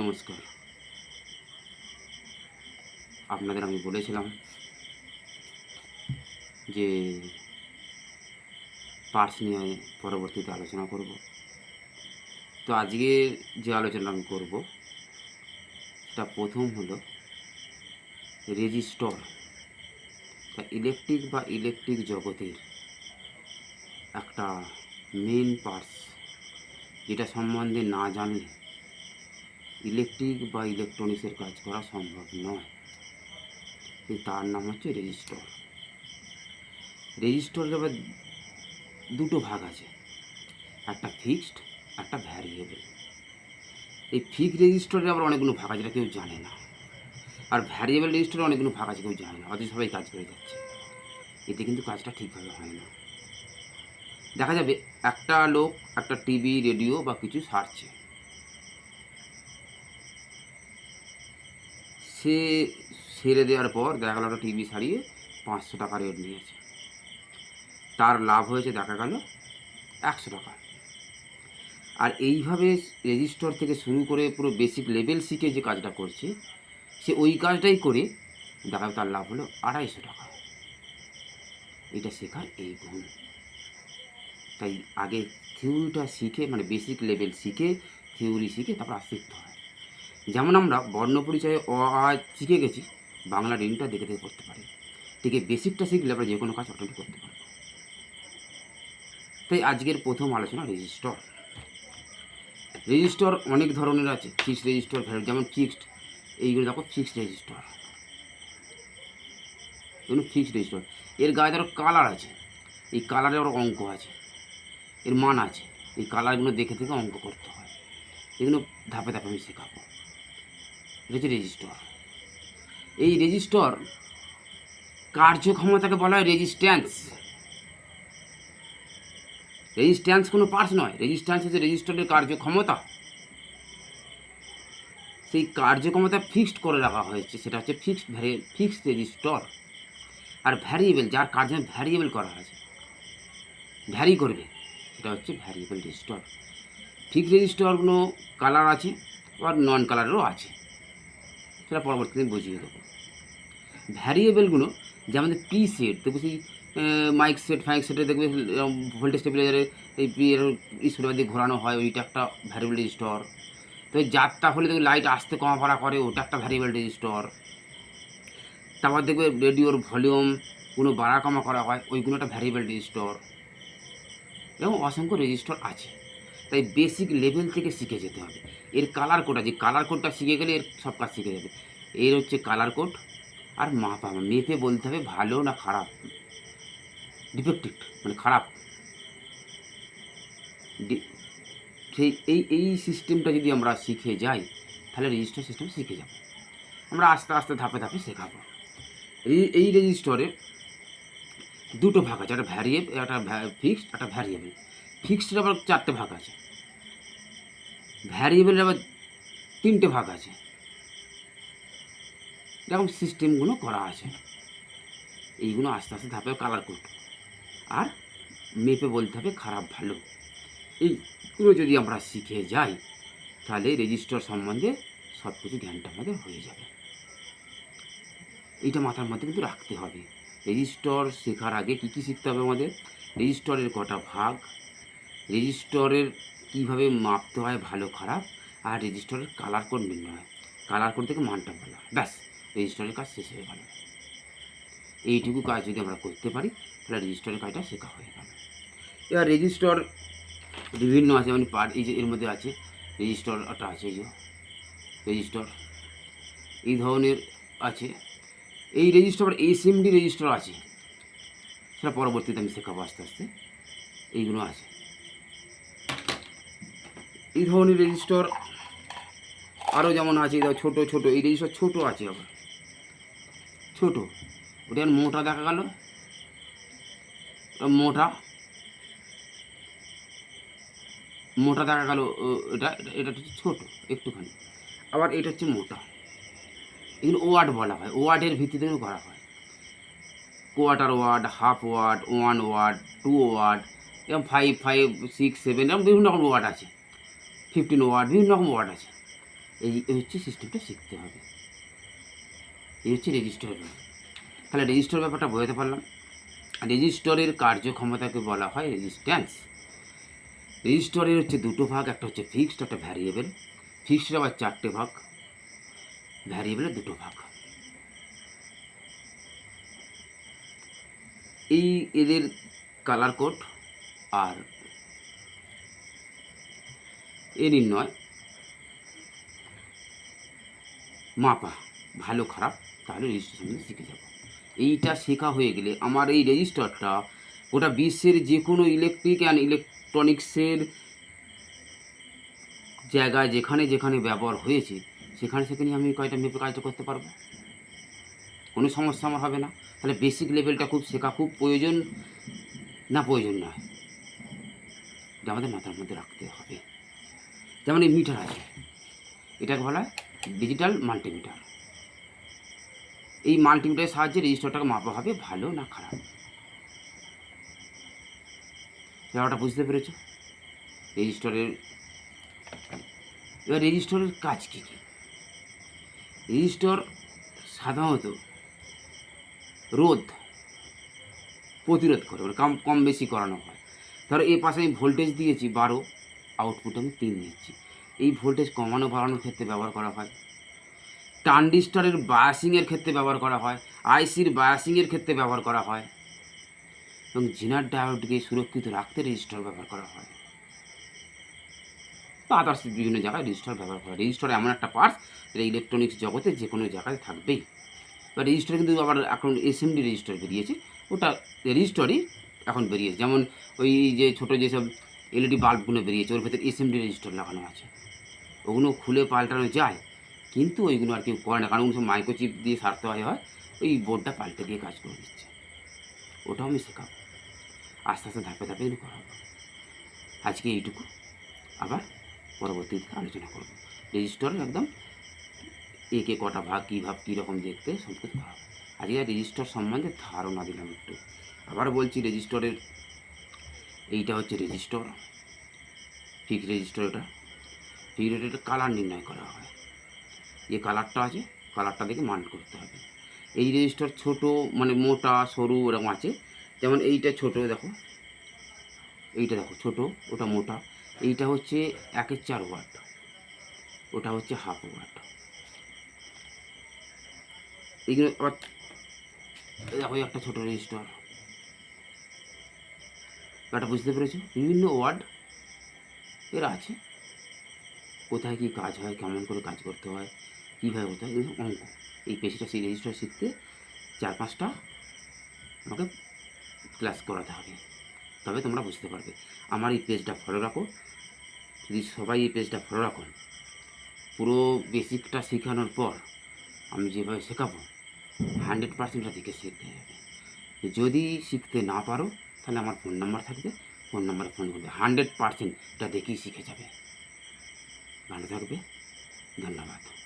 নমস্কার। আপনাদের আমি বলেছিলাম যে পার্টস নিয়ে পরবর্তীতে আলোচনা করব। তো আজকে যে আলোচনা আমি করব, সেটা প্রথম হলো রেজিস্টর তা ইলেকট্রিক বা ইলেকট্রিক জগতের একটা মেন পার্টস যেটা সম্বন্ধে না জানলে ইলেকট্রিক বা ইলেকট্রনিক্সের কাজ করা সম্ভব নয়। তার নাম হচ্ছে রেজিস্টর। রেজিস্টরের আবার দুটো ভাগ আছে, একটা ফিক্সড, একটা ভ্যারিয়েবল। এই ফিক্সড রেজিস্টরের আবার অনেকগুলো ভাগ আছে কেউ জানে না। আর ভ্যারিয়েবল রেজিস্টরে অনেকগুলো ভাগ আছে, কেউ জানে না। অথচ সবাই কাজ করে যাচ্ছে। এতে কিন্তু কাজটা ঠিকভাবে হয় না। দেখা যাবে একটা লোক, একটা টিভি, রেডিও বা কিছু সারছে। সে সেরে দেওয়ার পর দেখা গেল একটা টিভি সারিয়ে পাঁচশো টাকা রেট নিয়েছে। তার লাভ হয়েছে দেখা গেল একশো টাকা। আর এইভাবে রেজিস্টর থেকে শুরু করে পুরো বেসিক লেভেল শিখে যে কাজটা করছে, সে ওই কাজটাই করে দেখা তার লাভ হলো আড়াইশো টাকা। এটা শেখার এই গুণ। তাই আগে থিওরিটা শিখে মানে বেসিক লেভেল শিখে থিওরি শিখে তারপর শিখতে হয়। যেমন আমরা বর্ণ পরিচয়ে অ, আ, শিখে গেছি বাংলা রিংটা দেখে দেখে করতে পারি। ঠিক বেসিকটা শিখলে আমরা যে কোনো কাজ অটোমেটিক করতে পারব। তাই আজকের প্রথম আলোচনা রেজিস্টর। রেজিস্টর অনেক ধরনের আছে ফিক্সড রেজিস্টর ভ্যালু যেমন ফিক্সড এইগুলো দেখো ফিক্সড রেজিস্টর এগুলো ফিক্সড রেজিস্টর এর গায়ে ধরো কালার আছে, এই কালারে ওর অঙ্ক আছে, এর মান আছে, এই কালারগুলো দেখে দেখে অঙ্ক করতে হয়। এগুলো ধাপে ধাপে আমি শেখাবো। হচ্ছে রেজিস্টর এই রেজিস্টর কার্যক্ষমতাকে বলা হয় রেজিস্ট্যান্স রেজিস্ট্যান্স কোনো পার্টস নয়। রেজিস্ট্যান্স হচ্ছে রেজিস্টরের কার্যক্ষমতা। সেই কার্যক্ষমতা ফিক্সড করে রাখা হয়েছে। সেটা হচ্ছে ফিক্সড ভ্যারি ফিক্সড রেজিস্টর আর ভ্যারিয়েবল যার কার্য ভ্যারিয়েবল করা হয়েছে। ভ্যারি করবে। সেটা হচ্ছে ভ্যারিয়েবল রেজিস্টর ফিক্সড রেজিস্টরগুলো কালার আছে আর নন কালারেরও আছে। সেটা পরবর্তীতে বুঝিয়ে দেবো। ভ্যারিয়েবলগুলো যেমন প্রি সেট দেখবে সেই মাইক সেট ফাইক সেটে দেখবে ভোল্টেজ স্টেবিলাইজারে এই স্কুলের দিয়ে ঘোরানো হয়, ওইটা একটা ভ্যারিয়েবল রেজিস্টর তো যাত্রা হলে দেখবে লাইট আসতে কমা পড়া করে, ওটা একটা ভ্যারিয়েবল রেজিস্টর তারপর দেখবে রেডিওর ভলিউম কোনো বাড়া কমা করা হয়, ওইগুলো একটা ভ্যারিয়েবল রেজিস্টর এবং অসংখ্য রেজিস্টর আছে। তাই বেসিক লেভেল থেকে শিখে যেতে হবে। এর কালার কোড আছে। কালার কোডটা শিখে গেলে এর সব কাজ শিখে যাবে। এর হচ্ছে কালার কোড আর মাপা মেপে বলতে হবে ভালো না খারাপ? ডিফেক্টিভ মানে খারাপ। সেই এই এই সিস্টেমটা যদি আমরা শিখে যাই, তাহলে রেজিস্টার সিস্টেম শিখে যাব। আমরা আস্তে আস্তে, ধাপে ধাপে শেখাবো। এই এই রেজিস্টরে দুটো ভাগ আছে। একটা ভ্যারিয়েবল একটা ফিক্সড একটা ভ্যারিয়েবল ফিক্সডের আবার চারটে ভাগ আছে। ভ্যারিয়েবলের আবার তিনটে ভাগ আছে। এরকম সিস্টেমগুলো করা আছে। এইগুলো আস্তে আস্তে ধাপে কালার করতে আর মেপে বলতে হবে খারাপ ভালো এইগুলো যদি আমরা শিখে যাই, তাহলে রেজিস্টার সম্বন্ধে সব কিছু জ্ঞানটা আমাদের হয়ে যাবে। এইটা মাথার মধ্যে কিন্তু রাখতে হবে। রেজিস্টর শেখার আগে কী কী শিখতে হবে আমাদের? রেজিস্টরের কটা ভাগ রেজিস্টরের কীভাবে মাপতে হয় ভালো, খারাপ, আর রেজিস্টরের কালার কোড নির্ণয় কালার কোড থেকে মানটা বলা ব্যাস, রেজিস্টরের কাজ শেষ হয়ে গেল। এইটুকু কাজ যদি আমরা করতে পারি, তাহলে রেজিস্টরের কাজটা শেখা হয়ে গেল। এবার রেজিস্টর বিভিন্ন আছে মানে পার্ট এই যে এর মধ্যে আছে রেজিস্টরটা আছে, এই যে রেজিস্টর, এই ধরনের আছে। এই রেজিস্টার এসএমডি রেজিস্টার আছে। সেটা পরবর্তীতে আমি শেখাবো আস্তে আস্তে। এইগুলো আছে। এই ধরনের রেজিস্টার আরও যেমন আছে দেখো ছোটো ছোটো, এই রেজিস্টার ছোটো আছে আবার। ছোটো। ওটা মোটা দেখা গেল। মোটা। মোটা দেখা গেল এটা, এটা- এটা হচ্ছে ছোটো একটুখানি। আবার এটা হচ্ছে মোটা। এগুলো ওয়ার্ড বলা হয়, ওয়ার্ডের ভিত্তিতে করা হয়। Quarter watt, half watt, one watt, two watt এরকম ফাইভ ফাইভ, সিক্স, সেভেন, এরকম বিভিন্ন রকম ওয়ার্ড আছে। ফিফটিন ওয়ার্ড বিভিন্ন রকম ওয়ার্ড আছে। এই হচ্ছে সিস্টেমটা শিখতে হবে। এই হচ্ছে রেজিস্টারের ব্যাপার তাহলে রেজিস্টার ব্যাপারটা বোঝাতে পারলাম। রেজিস্টরের কার্যক্ষমতাকে বলা হয় রেজিস্ট্যান্স রেজিস্টরের হচ্ছে দুটো ভাগ, একটা হচ্ছে ফিক্সড একটা ভ্যারিয়েবল ফিক্সড আবার চারটে ভাগ ভ্যারিয়েবলের দুটো ভাগ। এই এদের কালার কোড আর এ নির্ণয় মাপা ভালো, খারাপ, তাহলে রেজিস্টার সম্বন্ধে শিখে যাব। এইটা শেখা হয়ে গেলে আমার এই রেজিস্টারটা গোটা বিশ্বের যে কোনো ইলেকট্রিক অ্যান্ড ইলেকট্রনিক্সের জায়গায় যেখানে যেখানে ব্যবহার হয়েছে, সেখানে সেখানে আমি কয়টা মেপে কাজটা করতে পারব? কোনো সমস্যা আমার হবে না। তাহলে বেসিক লেভেলটা খুব শেখা, খুব প্রয়োজন না প্রয়োজন নয়। এটা আমাদের মাথার মধ্যে রাখতে হবে। যেমন এই মিটার আছে, এটাকে বলা হয় ডিজিটাল মাল্টিমিটার এই মাল্টিমিটারের সাহায্যে রেজিস্টারটাকে মাপা হবে ভালো না খারাপ? ব্যাপারটা বুঝতে পেরেছ? রেজিস্টারের এবার রেজিস্টারের কাজ কী কী? রেজিস্টার সাধারণত রোধ প্রতিরোধ করে মানে কম কম বেশি করানো হয়। ধরো এই পাশে আমি ভোল্টেজ দিয়েছি বারো আউটপুট আমি তিন নিচ্ছি এই ভোল্টেজ কমানো বাড়ানোর ক্ষেত্রে ব্যবহার করা হয়। ট্রানজিস্টারের বায়াসিংয়ের ক্ষেত্রে ব্যবহার করা হয়। আইসির বায়াসিংয়ের ক্ষেত্রে ব্যবহার করা হয়। এবং জিনার ডায়োডকে সুরক্ষিত রাখতে রেজিস্টার ব্যবহার করা হয়। বা আদার্স বিভিন্ন জায়গায় রেজিস্টার ব্যবহার করা হয়। রেজিস্টার এমন একটা পার্টস যেটা ইলেকট্রনিক্স জগতে যে কোনো জায়গায় থাকবেই। বা রেজিস্টার কিন্তু আবার এখন এসএমডি রেজিস্টার বেরিয়েছে। ওটা রেজিস্টারই এখন বেরিয়েছে। যেমন ওই যে ছোটো যেসব এলইডি বাল্বগুলো বেরিয়েছে, ওর ভেতরে এসএমডি রেজিস্টার লাগানো আছে। ওগুলো খুলে পাল্টানো যায়, কিন্তু ওইগুলো আর কেউ করে না, কারণ ওগুলো মাইক্রোচিপ দিয়ে সারতে হয় হয় ওই বোর্ডটা পাল্টে দিয়ে কাজ করে দিচ্ছে। ওটাও আমি শেখাবো। আস্তে আস্তে ধাপে ধাপে এগুলো করাবো আজকে এইটুকু। আবার পরবর্তীতে আলোচনা করব। রেজিস্টার একদম একে কটা ভাগ, কী ভাব কীরকম দেখতে করা হবে। আজকে রেজিস্টার সম্বন্ধে ধারণা দিলাম একটু। আবার বলছি রেজিস্টারের এইটা হচ্ছে রেজিস্টার ফিক্স রেজিস্টার এটা ফিক্স রেজিস্টার কালার নির্ণয় করা হয়। যে কালারটা আছে কালারটা দেখে মান করতে হবে। এই রেজিস্টার ছোট মানে মোটা, সরু এরকম আছে। যেমন এইটা ছোট, দেখো। এইটা দেখো, ছোট, ওটা মোটা। এইটা হচ্ছে একের চার ওয়াট। ওটা হচ্ছে হাফ ওয়াট। এইগুলো আবার দেখো একটা ছোট রেজিস্টার ব্যাটা বুঝতে পেরেছ বিভিন্ন ওয়ার্ড এর আছে। কোথায় কী কাজ হয়, কেমন করে কাজ করতে হয়, কীভাবে করতে হয় অঙ্ক। এই পেশিটা সেই রেজিস্টার শিখতে চার পাঁচটা আমাকে ক্লাস করাতে হবে। তবে তোমরা বুঝতে পারবে। আমার এই পেজটা ফলো রাখো। যদি সবাই এই পেজটা ফলো রাখো, পুরো বেসিকটা শেখানোর পর আমি যেভাবে শেখাবো হান্ড্রেড পার্সেন্টটা দিকে শিখতে যাবে যদি শিখতে না পারো তাহলে আমার ফোন নাম্বার থাকবে ফোন নাম্বারে ফোন করবে। হান্ড্রেড পার্সেন্ট এটা দেখেই শিখে যাবে। ভালো থাকবে। ধন্যবাদ।